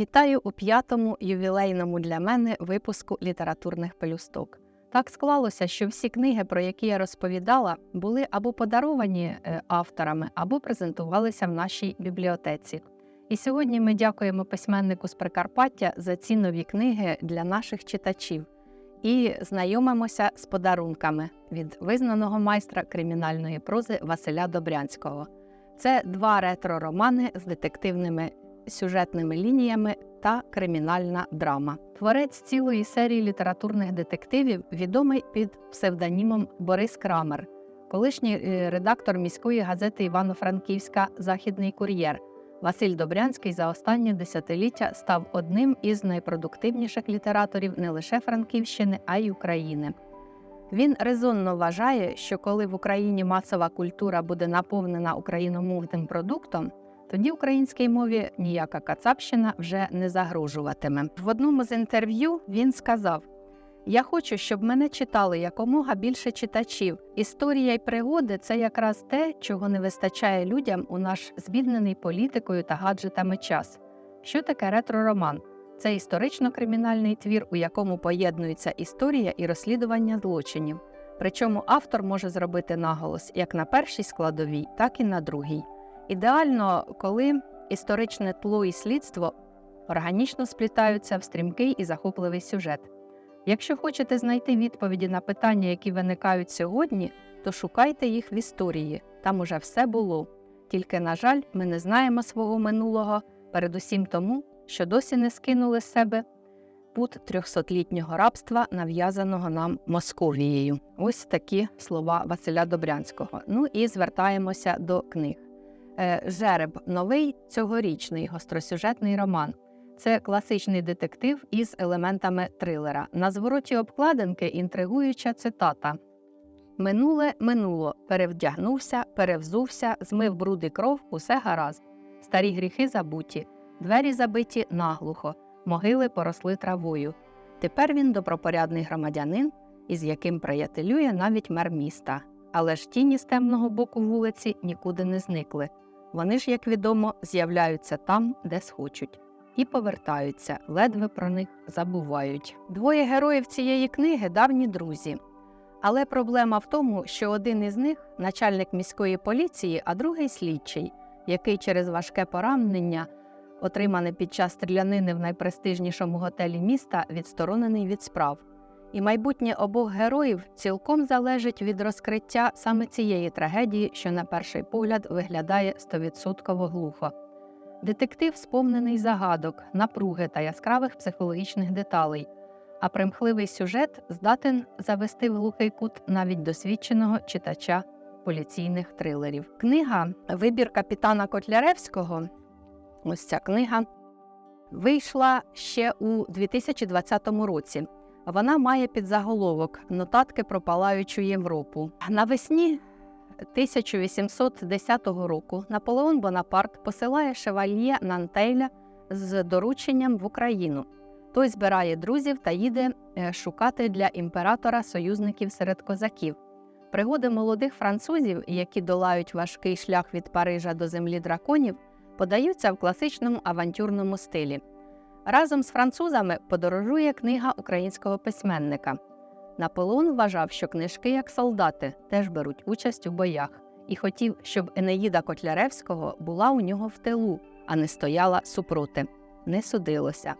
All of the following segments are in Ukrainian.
Вітаю у п'ятому ювілейному для мене випуску літературних пелюсток. Так склалося, що всі книги, про які я розповідала, були або подаровані е, авторами, або презентувалися в нашій бібліотеці. І сьогодні ми дякуємо письменнику з Прикарпаття за ці нові книги для наших читачів і знайомимося з подарунками від визнаного майстра кримінальної прози Василя Добрянського. Це два ретро-романи з детективними сюжетними лініями та кримінальна драма. Творець цілої серії літературних детективів відомий під псевдонімом Борис Крамер, колишній е, редактор міської газети Івано-Франківська Західний кур'єр. Василь Добрянський за останнє десятиліття став одним із найпродуктивніших літераторів не лише Франківщини, а й України. Він резонно вважає, що коли в Україні масова культура буде наповнена україномовним продуктом, тоді українській мові ніяка кацапщина вже не загрожуватиме. В одному з інтерв'ю він сказав: Я хочу, щоб мене читали якомога більше читачів. Історія й пригоди це якраз те, чого не вистачає людям у наш збіднений політикою та гаджетами час. Що таке ретро-роман? Це історично-кримінальний твір, у якому поєднується історія і розслідування злочинів. Причому автор може зробити наголос як на першій складовій, так і на другій. Ідеально, коли історичне тло і слідство органічно сплітаються в стрімкий і захопливий сюжет. Якщо хочете знайти відповіді на питання, які виникають сьогодні, то шукайте їх в історії, там уже все було. Тільки, на жаль, ми не знаємо свого минулого, передусім тому, що досі не скинули з себе пут трьохсотлітнього рабства, нав'язаного нам Московією. Ось такі слова Василя Добрянського. Ну і звертаємося до книг. Е, Жереб новий цьогорічний гостросюжетний роман. Це класичний детектив із елементами трилера. На звороті обкладинки інтригуюча цитата: Минуле минуло, перевдягнувся, перевзувся, змив бруди кров, усе гаразд. Старі гріхи забуті, двері забиті наглухо, могили поросли травою. Тепер він добропорядний громадянин, із яким приятелює навіть мер міста. Але ж тіні з темного боку вулиці нікуди не зникли. Вони ж, як відомо, з'являються там, де схочуть, і повертаються, ледве про них забувають. Двоє героїв цієї книги давні друзі. Але проблема в тому, що один із них начальник міської поліції, а другий слідчий, який через важке поранення, отримане під час стрілянини в найпрестижнішому готелі міста, відсторонений від справ. І майбутнє обох героїв цілком залежить від розкриття саме цієї трагедії, що на перший погляд виглядає стовідсотково глухо. Детектив сповнений загадок, напруги та яскравих психологічних деталей, а примхливий сюжет здатен завести в глухий кут навіть досвідченого читача поліційних трилерів. Книга Вибір капітана Котляревського. Ось ця книга вийшла ще у 2020 році. Вона має підзаголовок Нотатки про палаючу Європу. Навесні 1810 року Наполеон Бонапарт посилає шевальє Нантейля з дорученням в Україну. Той збирає друзів та їде е, шукати для імператора союзників серед козаків. Пригоди молодих французів, які долають важкий шлях від Парижа до землі драконів, подаються в класичному авантюрному стилі. Разом з французами подорожує книга українського письменника. Наполеон вважав, що книжки, як солдати, теж беруть участь у боях, і хотів, щоб Енеїда Котляревського була у нього в тилу, а не стояла супроти. Не судилося.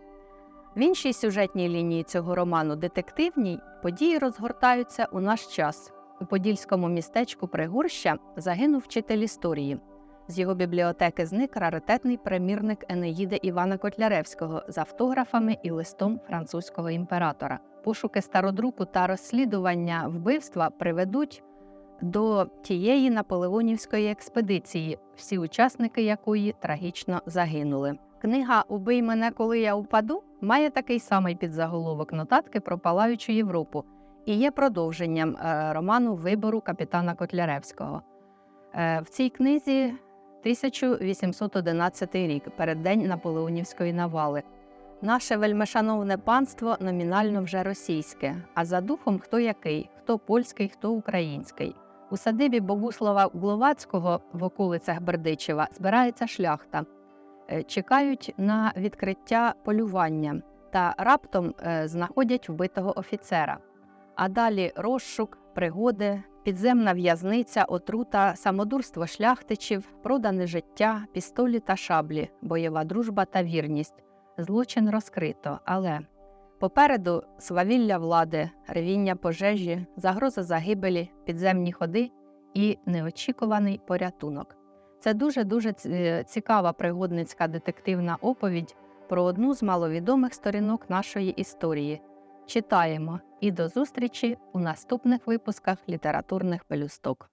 В іншій сюжетній лінії цього роману детективній події розгортаються у наш час. У подільському містечку Пригурща загинув вчитель історії. З його бібліотеки зник раритетний примірник Енеїди Івана Котляревського з автографами і листом французького імператора. Пошуки стародруку та розслідування вбивства приведуть до тієї наполеонівської експедиції, всі учасники якої трагічно загинули. Книга Убий мене, коли я упаду має такий самий підзаголовок нотатки про палаючу Європу і є продовженням е, роману Вибору капітана Котляревського. Е, В цій книзі 1811 рік, переддень Наполеонівської навали. Наше вельмишановне панство номінально вже російське, а за духом хто який, хто польський, хто український. У садибі Богуслава Гловацького в околицях Бердичева збирається шляхта. е, чекають на відкриття полювання та раптом е, знаходять вбитого офіцера. А далі розшук, пригоди, підземна в'язниця, отрута, самодурство шляхтичів, продане життя, пістолі та шаблі, бойова дружба та вірність. Злочин розкрито, але попереду свавілля влади, ревіння пожежі, загроза загибелі, підземні ходи і неочікуваний порятунок. Це дуже дуже цікава пригодницька детективна оповідь про одну з маловідомих сторінок нашої історії. Читаємо і до зустрічі у наступних випусках літературних пелюсток.